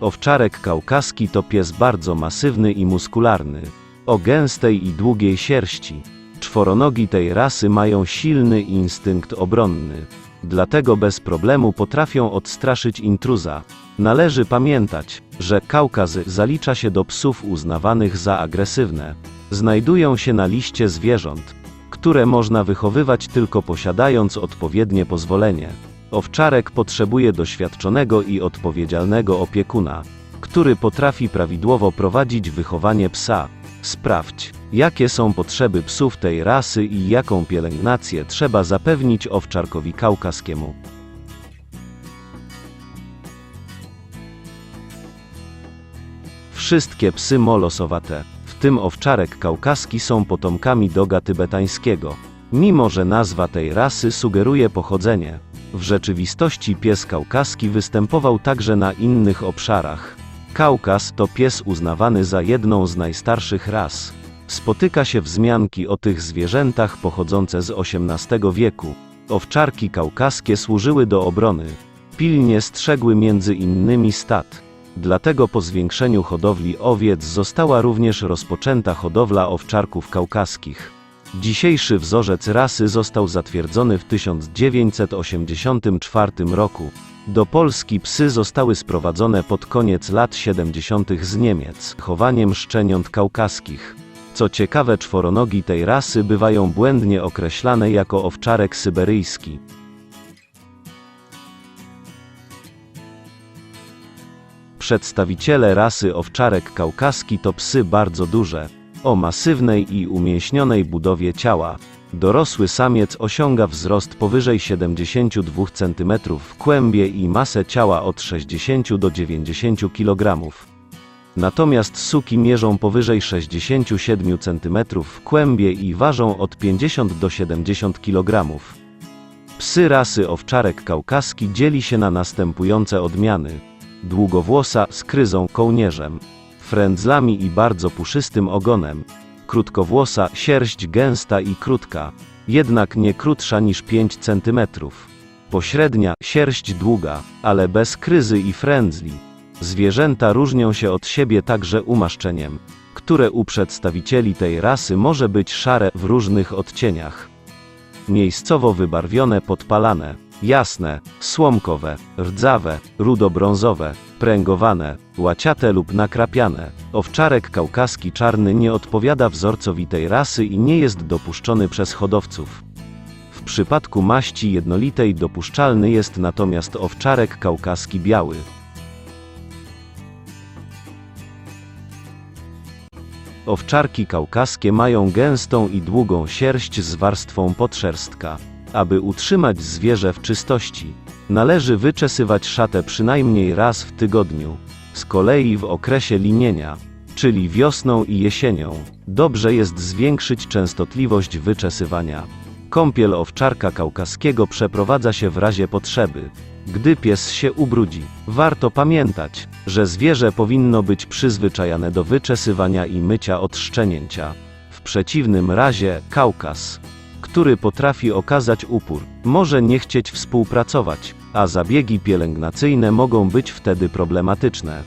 Owczarek kaukaski to pies bardzo masywny i muskularny, o gęstej i długiej sierści. Czworonogi tej rasy mają silny instynkt obronny. Dlatego bez problemu potrafią odstraszyć intruza. Należy pamiętać, że Kaukaz zalicza się do psów uznawanych za agresywne. Znajdują się na liście zwierząt, które można wychowywać tylko posiadając odpowiednie pozwolenie. Owczarek potrzebuje doświadczonego i odpowiedzialnego opiekuna, który potrafi prawidłowo prowadzić wychowanie psa. Sprawdź, jakie są potrzeby psów tej rasy i jaką pielęgnację trzeba zapewnić owczarkowi kaukaskiemu. Wszystkie psy molosowate, w tym owczarek kaukaski są potomkami doga tybetańskiego. Mimo, że nazwa tej rasy sugeruje pochodzenie, w rzeczywistości pies kaukaski występował także na innych obszarach. Kaukaz to pies uznawany za jedną z najstarszych ras. Spotyka się wzmianki o tych zwierzętach pochodzące z XVIII wieku. Owczarki kaukaskie służyły do obrony. Pilnie strzegły między innymi stad. Dlatego po zwiększeniu hodowli owiec została również rozpoczęta hodowla owczarków kaukaskich. Dzisiejszy wzorzec rasy został zatwierdzony w 1984 roku. Do Polski psy zostały sprowadzone pod koniec lat 70. z Niemiec, chowaniem szczeniąt kaukaskich. Co ciekawe, czworonogi tej rasy bywają błędnie określane jako owczarek syberyjski. Przedstawiciele rasy owczarek kaukaski to psy bardzo duże, o masywnej i umięśnionej budowie ciała. Dorosły samiec osiąga wzrost powyżej 72 cm w kłębie i masę ciała od 60 do 90 kg. Natomiast suki mierzą powyżej 67 cm w kłębie i ważą od 50 do 70 kg. Psy rasy owczarek kaukaski dzieli się na następujące odmiany. Długowłosa z kryzą kołnierzem, frędzlami i bardzo puszystym ogonem. Krótkowłosa, sierść gęsta i krótka, jednak nie krótsza niż 5 cm. Pośrednia, sierść długa, ale bez kryzy i frędzli. Zwierzęta różnią się od siebie także umaszczeniem, które u przedstawicieli tej rasy może być szare w różnych odcieniach. Miejscowo wybarwione podpalane, jasne, słomkowe, rdzawe, rudo-brązowe, pręgowane, łaciate lub nakrapiane. Owczarek kaukaski czarny nie odpowiada wzorcowi tej rasy i nie jest dopuszczony przez hodowców. W przypadku maści jednolitej dopuszczalny jest natomiast owczarek kaukaski biały. Owczarki kaukaskie mają gęstą i długą sierść z warstwą podszerstka. Aby utrzymać zwierzę w czystości, należy wyczesywać szatę przynajmniej raz w tygodniu. Z kolei w okresie linienia, czyli wiosną i jesienią, dobrze jest zwiększyć częstotliwość wyczesywania. Kąpiel owczarka kaukaskiego przeprowadza się w razie potrzeby. Gdy pies się ubrudzi, warto pamiętać, że zwierzę powinno być przyzwyczajane do wyczesywania i mycia od szczenięcia. W przeciwnym razie, Kaukaz, który potrafi okazać upór, może nie chcieć współpracować, a zabiegi pielęgnacyjne mogą być wtedy problematyczne.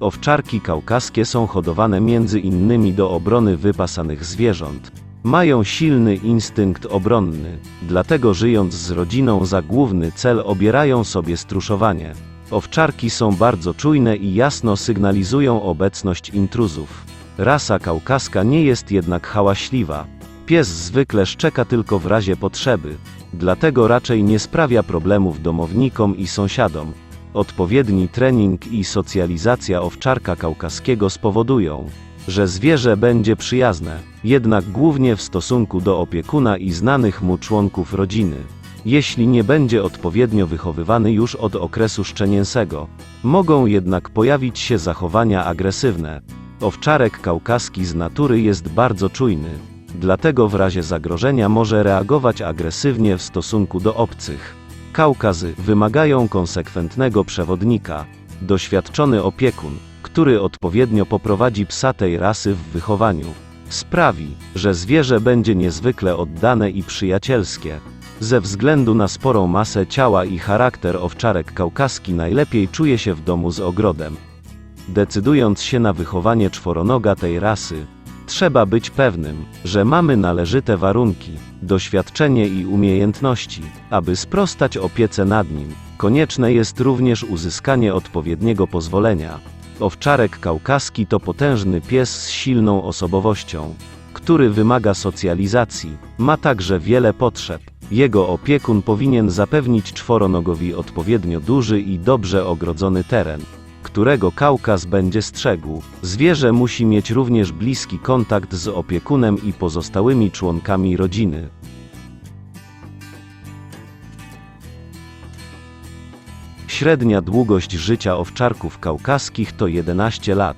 Owczarki kaukaskie są hodowane między innymi do obrony wypasanych zwierząt. Mają silny instynkt obronny, dlatego żyjąc z rodziną za główny cel obierają sobie struszowanie. Owczarki są bardzo czujne i jasno sygnalizują obecność intruzów. Rasa kaukaska nie jest jednak hałaśliwa. Pies zwykle szczeka tylko w razie potrzeby, dlatego raczej nie sprawia problemów domownikom i sąsiadom. Odpowiedni trening i socjalizacja owczarka kaukaskiego spowodują, że zwierzę będzie przyjazne, jednak głównie w stosunku do opiekuna i znanych mu członków rodziny. Jeśli nie będzie odpowiednio wychowywany już od okresu szczenięsego, mogą jednak pojawić się zachowania agresywne. Owczarek kaukaski z natury jest bardzo czujny, dlatego w razie zagrożenia może reagować agresywnie w stosunku do obcych. Kaukazy wymagają konsekwentnego przewodnika, doświadczony opiekun, który odpowiednio poprowadzi psa tej rasy w wychowaniu. Sprawi, że zwierzę będzie niezwykle oddane i przyjacielskie. Ze względu na sporą masę ciała i charakter owczarek kaukaski najlepiej czuje się w domu z ogrodem. Decydując się na wychowanie czworonoga tej rasy, trzeba być pewnym, że mamy należyte warunki, doświadczenie i umiejętności, aby sprostać opiece nad nim. Konieczne jest również uzyskanie odpowiedniego pozwolenia. Owczarek kaukaski to potężny pies z silną osobowością, który wymaga socjalizacji, ma także wiele potrzeb. Jego opiekun powinien zapewnić czworonogowi odpowiednio duży i dobrze ogrodzony teren, którego Kaukaz będzie strzegł. Zwierzę musi mieć również bliski kontakt z opiekunem i pozostałymi członkami rodziny. Średnia długość życia owczarków kaukaskich to 11 lat.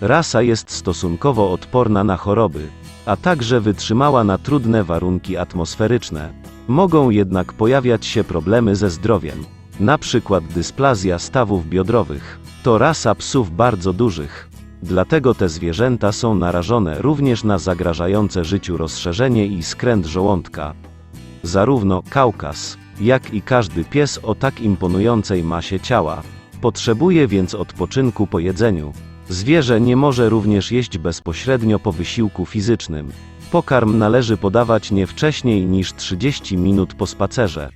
Rasa jest stosunkowo odporna na choroby, a także wytrzymała na trudne warunki atmosferyczne. Mogą jednak pojawiać się problemy ze zdrowiem, przykład dysplazja stawów biodrowych. To rasa psów bardzo dużych. Dlatego te zwierzęta są narażone również na zagrażające życiu rozszerzenie i skręt żołądka. Zarówno Kaukaz, jak i każdy pies o tak imponującej masie ciała, potrzebuje więc odpoczynku po jedzeniu. Zwierzę nie może również jeść bezpośrednio po wysiłku fizycznym. Pokarm należy podawać nie wcześniej niż 30 minut po spacerze.